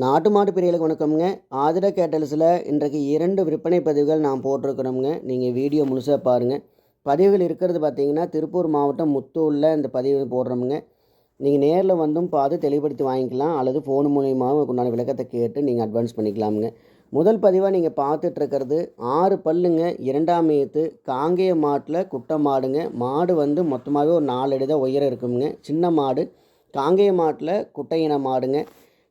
நாட்டு மாட்டு பிரியலுக்கு வணக்கம்ங்க. ஆதிர கேட்டல்ஸில் இன்றைக்கு இரண்டு விற்பனை பதிவுகள் நான் போட்டிருக்கிறோம்ங்க. நீங்கள் வீடியோ முழுசாக பாருங்கள் பதிவுகள் இருக்கிறது பார்த்தீங்கன்னா திருப்பூர் மாவட்டம் முத்தூரில் இந்த பதிவு போடுறோமுங்க. நீங்கள் நேரில் வந்தும் பார்த்து தெளிவுபடுத்தி வாங்கிக்கலாம். அல்லது ஃபோன் மூலியமாகவும் உண்டான விளக்கத்தை கேட்டு நீங்கள் அட்வான்ஸ் பண்ணிக்கலாமுங்க. முதல் பதிவாக நீங்கள் பார்த்துட்ருக்கிறது ஆறு பல்லுங்க இரண்டாம் ஏத்து காங்கேய மாட்டில் குட்டை மாடுங்க. மாடு வந்து மொத்தமாகவே ஒரு நாலு அடி தான் உயரம் இருக்குங்க சின்ன மாடு காங்கேய மாட்டில் குட்டையின மாடுங்க.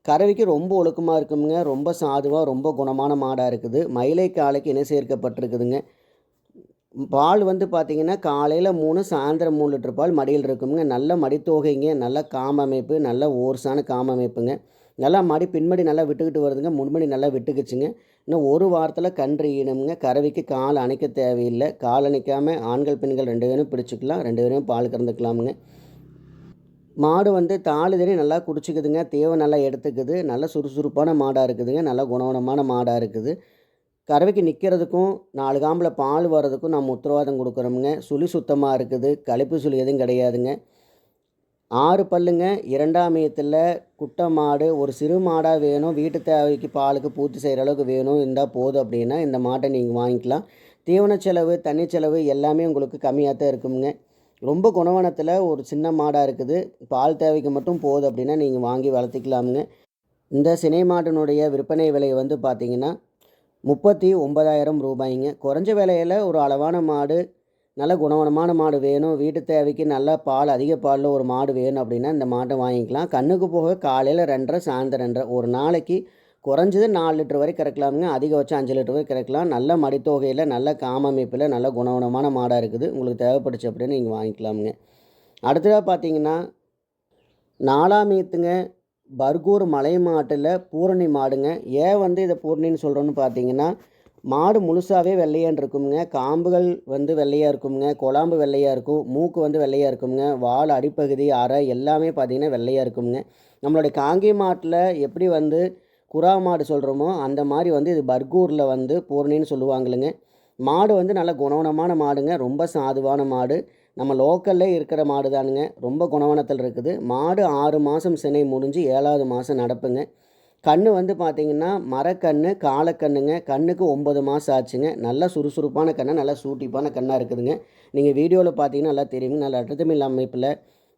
கறவைக்கு ரொம்ப ஒழுக்கமாக இருக்குங்க ரொம்ப சாதுவாக ரொம்ப குணமான மாடாக இருக்குது. மயிலை காலைக்கு இணை சேர்க்கப்பட்டிருக்குதுங்க. பால் வந்து பார்த்திங்கன்னா காலையில் மூணு சாயந்தரம் மூணு லிட்டர் பால் மடியில் இருக்குங்க. நல்ல மடித்தோகைங்க. நல்ல காம அமைப்பு நல்ல ஓர்ஸான காம அமைப்புங்க. நல்லா மடி பின்மடி நல்லா விட்டுக்கிட்டு வருதுங்க. முன்மடி நல்லா விட்டுக்குச்சுங்க. இன்னும் ஒரு வாரத்தில் கன்று ஈனுங்க கறவைக்கு கால் அணைக்க தேவையில்லை. கால் அணைக்காமல் ஆண்கள் பெண்கள் ரெண்டு பேரும் பிடிச்சிக்கலாம். ரெண்டு பேரும் பால் கறந்துக்கலாமுங்க. மாடு வந்து தாளுதறி நல்லா குடிச்சிக்குதுங்க. தேவை நல்லா எடுத்துக்குது. நல்ல சுறுசுறுப்பான மாடாக இருக்குதுங்க. நல்ல குணவனமான மாடாக இருக்குது. கறவைக்கு நிற்கிறதுக்கும் நாலு காம்பில் பால் வர்றதுக்கும் நம்ம உத்தரவாதம் கொடுக்குறோமுங்க. சுழி சுத்தமாக இருக்குது. கழிப்பு சுழி எதுவும் கிடையாதுங்க. ஆறு பல்லுங்க. இரண்டாம் மையத்தில் குட்டை மாடு ஒரு சிறு மாடாக வேணும். வீட்டு தேவைக்கு பாலுக்கு பூர்த்தி செய்கிற அளவுக்கு வேணும். இருந்தால் போதும் அப்படின்னா இந்த மாட்டை நீங்கள் வாங்கிக்கலாம். தீவன செலவு தண்ணி செலவு எல்லாமே உங்களுக்கு கம்மியாக தான் இருக்குங்க ரொம்ப குணவனத்தில் ஒரு சின்ன மாடாக இருக்குது. பால் தேவைக்கு மட்டும் போதும் அப்படின்னா நீங்கள் வாங்கி வளர்த்திக்கலாமுங்க. இந்த சினை மாட்டினுடைய விற்பனை விலை வந்து பார்த்திங்கன்னா முப்பத்தி ஒன்பதாயிரம் ரூபாய்ங்க. குறைஞ்ச விலையில் ஒரு அளவான மாடு நல்ல குணவனமான மாடு வேணும். வீட்டு தேவைக்கு நல்ல பால் அதிக பாலில் ஒரு மாடு வேணும் அப்படின்னா இந்த மாட்டை வாங்கிக்கலாம். கண்ணுக்கு போக காலையில் ரெண்டரை சாயந்தரம் ரெண்டரை. ஒரு நாளைக்கு குறைஞ்சது நாலு லிட்டர் வரை கறக்கலாமுங்க. அதிகபட்சம் அஞ்சு லிட்டர் வரை கறக்கலாம். நல்ல மடித்தொகையில் நல்ல காமமைப்பில் நல்ல குணவனமான மாடாக இருக்குது. உங்களுக்கு தேவைப்படுச்சு அப்படின்னு நீங்கள் வாங்கிக்கலாமுங்க. அடுத்ததாக பார்த்தீங்கன்னா நாலாம் ஈத்துங்க பர்கூர் மலை மாட்டில் பூரணி மாடுங்க. ஏன் வந்து இதை பூரணின்னு சொல்கிறோன்னு பார்த்தீங்கன்னா மாடு முழுசாகவே வெள்ளையான் இருக்குங்க காம்புகள் வந்து வெள்ளையாக இருக்குங்க குழாம்பு வெள்ளையாக இருக்கும். மூக்கு வந்து வெள்ளையாக இருக்குங்க வால் அடிப்பகுதி அரை எல்லாமே பார்த்திங்கன்னா வெள்ளையாக இருக்குங்க நம்மளுடைய காங்கி மாட்டில் எப்படி வந்து குறா மாடு சொல்கிறோமோ அந்த மாதிரி வந்து இது பர்கூரில் வந்து பூரணின்னு சொல்லுவாங்களுங்க. மாடு வந்து நல்ல குணவனமான மாடுங்க. ரொம்ப சாதுவான மாடு. நம்ம லோக்கல்லே இருக்கிற மாடு தானுங்க ரொம்ப குணவனத்தில் இருக்குது. மாடு ஆறு மாதம் சினை முடிஞ்சு ஏழாவது மாதம் நடப்புங்க. கண் வந்து பார்த்திங்கன்னா மரக்கன்று காலக்கண்ணுங்க. கண்ணுக்கு ஒம்பது மாதம் ஆச்சுங்க. நல்ல சுறுசுறுப்பான கண்ணை நல்லா சூட்டிப்பான கண்ணாக இருக்குதுங்க. நீங்கள் வீடியோவில் பார்த்தீங்கன்னா நல்லா தெரியுங்க. நல்ல அட்டத்தமிழ் அமைப்பில்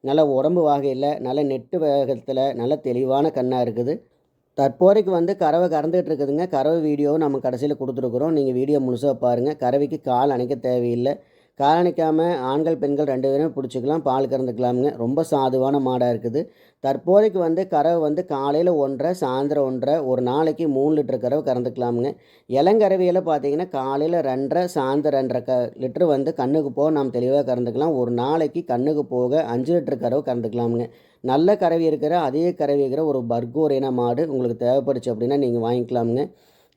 நல்ல உடம்பு வகையில் நல்ல நெட்டு வேகத்தில் நல்ல தெளிவான கண்ணாக இருக்குது. தற்போதைக்கு வந்து கறவை கறந்துகிட்டு இருக்குதுங்க. கறவை வீடியோவும் நம்ம கடைசியில் கொடுத்துருக்குறோம். நீங்கள் வீடியோ முழுசாக பாருங்கள் கறவைக்கு கால் அணைக்க தேவையில்லை. காரணிக்காமல் ஆண்கள் பெண்கள் ரெண்டு பேரும் பிடிச்சிக்கலாம் பால் கறந்துக்கலாமுங்க. ரொம்ப சாதுவான மாடாக இருக்குது. தற்போதைக்கு வந்து கறவை வந்து காலையில் ஒன்றரை சாயந்தரம் ஒன்றரை ஒரு நாளைக்கு மூணு லிட்டர் கறவை கறந்துக்கலாமுங்க. இளங்கறவையில் பார்த்தீங்கன்னா காலையில் ரெண்டரை சாயந்தரம் ரெண்டரை க லிட்டர் வந்து கண்ணுக்கு போக நாம் தெளிவாக கறந்துக்கலாம். ஒரு நாளைக்கு கண்ணுக்கு போக அஞ்சு லிட்டர் கறவை கறந்துக்கலாமுங்க. நல்ல கறவை இருக்கிற அதே கறவை இருக்கிற ஒரு பர்கூர் இன மாடு உங்களுக்கு தேவைப்படுச்சு அப்படின்னா நீங்கள் வாங்கிக்கலாமுங்க.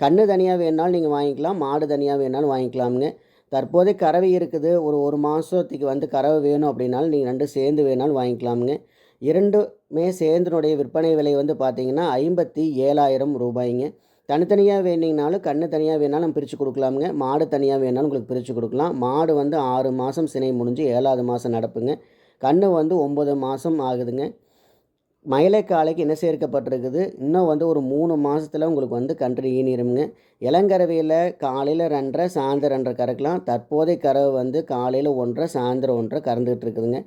கண்ணு தனியாக வேணாலும் நீங்கள் வாங்கிக்கலாம் மாடு தனியாக வேணாலும் வாங்கிக்கலாமுங்க. தற்போதே கறவை இருக்குது. ஒரு ஒரு மாதத்துக்கு வந்து கறவை வேணும் அப்படின்னாலும் நீங்கள் ரெண்டு சேர்ந்து வேணாலும் வாங்கிக்கலாமுங்க. இரண்டுமே சேர்ந்தனுடைய விற்பனை விலை வந்து பார்த்திங்கன்னா ஐம்பத்தி ஏழாயிரம் ரூபாய்ங்க. தனித்தனியாக வேண்டிங்கனாலும் கண்ணு தனியாக வேணாலும் பிரித்து கொடுக்கலாமுங்க. மாடு தனியாக வேணாலும் உங்களுக்கு பிரித்து கொடுக்கலாம். மாடு வந்து ஆறு மாதம் சினை முடிஞ்சு ஏழாவது மாதம் நடப்புங்க. கன்று வந்து ஒம்பது மாதம் ஆகுதுங்க. மயிலைக்காலைக்கு என்ன சேர்க்கப்பட்டிருக்குது? இன்னும் வந்து ஒரு மூணு மாதத்தில் உங்களுக்கு வந்து கன்று ஈனிருங்க இளங்கரவையில் காலையில் ரெண்டரை சாயந்தரம் ரெண்டரை கறக்கலாம். தற்போதைய கறவை வந்து காலையில் ஒன்றரை சாயந்தரம் ஒன்றரை கறந்துகிட்டு இருக்குதுங்க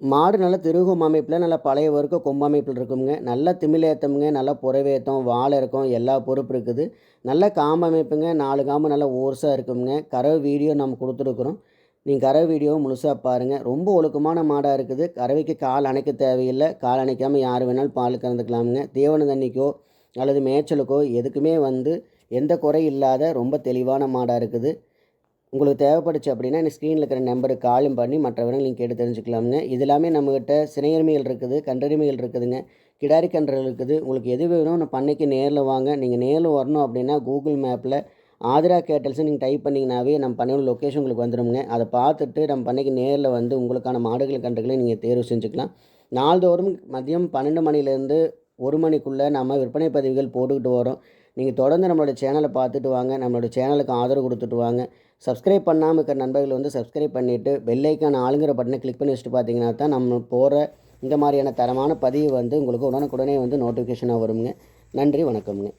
மாடு நல்ல திருகும் அமைப்பில் நல்ல பழைய வரைக்கும் கொம்பு அமைப்பில் இருக்குங்க. நல்ல திமிலேத்தமுங்க நல்ல புறவேத்தம் வாழை இருக்கும் எல்லா பொறுப்பு இருக்குது. நல்ல காம்பு அமைப்புங்க நாலு காம்பு நல்ல ஓர்ஸாக இருக்குங்க. கறவை வீடியோ நம்ம கொடுத்துருக்குறோம். நீங்கள் கறவை வீடியோ முழுசாக பாருங்கள் ரொம்ப ஒழுக்கமான மாடாக இருக்குது. கறவைக்கு கால் அணைக்க தேவையில்லை. கால் அணைக்காமல் யார் வேணாலும் பால் கறந்துக்கலாமுங்க. தீவன தண்ணிக்கோ அல்லது மேய்ச்சலுக்கோ எதுக்குமே வந்து எந்த குறை இல்லாத ரொம்ப தெளிவான மாடாக இருக்குது. உங்களுக்கு தேவைப்படுச்சு அப்படின்னா இந்த ஸ்க்ரீனில் இருக்கிற நம்பருக்கு காலும் பண்ணி மற்றவர்கள் நீங்கள் கேட்டு தெரிஞ்சுக்கலாமுங்க. இது எல்லாமே நம்மக்கிட்ட சினையரிமைகள் இருக்குது கன்றறிமைகள் இருக்குதுங்க. கிடாரி கன்றுகள் இருக்குது. உங்களுக்கு எது வேணும் பண்ணைக்கு நேரில் வாங்க. நீங்கள் நேரில் வரணும் அப்படின்னா கூகுள் மேப்பில் ஆதிரா கேட்டல்ஸ் நீங்கள் டைப் பண்ணிங்கனாவே நம்ம பண்ணையோட லொக்கேஷன் உங்களுக்கு வந்துடுங்க அதை பார்த்துட்டு நம்ம பண்ணைக்கு நேரில் வந்து உங்களுக்கான மாடுகள் கன்றுகளை நீங்கள் தேர்வு செஞ்சுக்கலாம். நாள்தோறும் மதியம் பன்னெண்டு மணிலேருந்து ஒரு மணிக்குள்ளே நம்ம விற்பனை பதிவுகள் போட்டுக்கிட்டு வரோம். நீங்கள் தொடர்ந்து நம்மளோட சேனலை பார்த்துட்டு வாங்க. நம்மளோட சேனலுக்கு ஆதரவு கொடுத்துட்டு வாங்க. சப்ஸ்கிரைப் பண்ணாமல் இருக்கிற நண்பர்கள் வந்து சப்ஸ்கிரைப் பண்ணிவிட்டு பெல்லைக்கான ஆளுங்கிற பட்டனை கிளிக் பண்ணி வச்சுட்டு பார்த்தீங்கன்னா தான் நம்ம போகிற இந்த மாதிரியான தரமான பதிவு வந்து உங்களுக்கு உடனுக்குடனே வந்து நோட்டிஃபிகேஷனாக வருங்க. நன்றி வணக்கம்ங்க.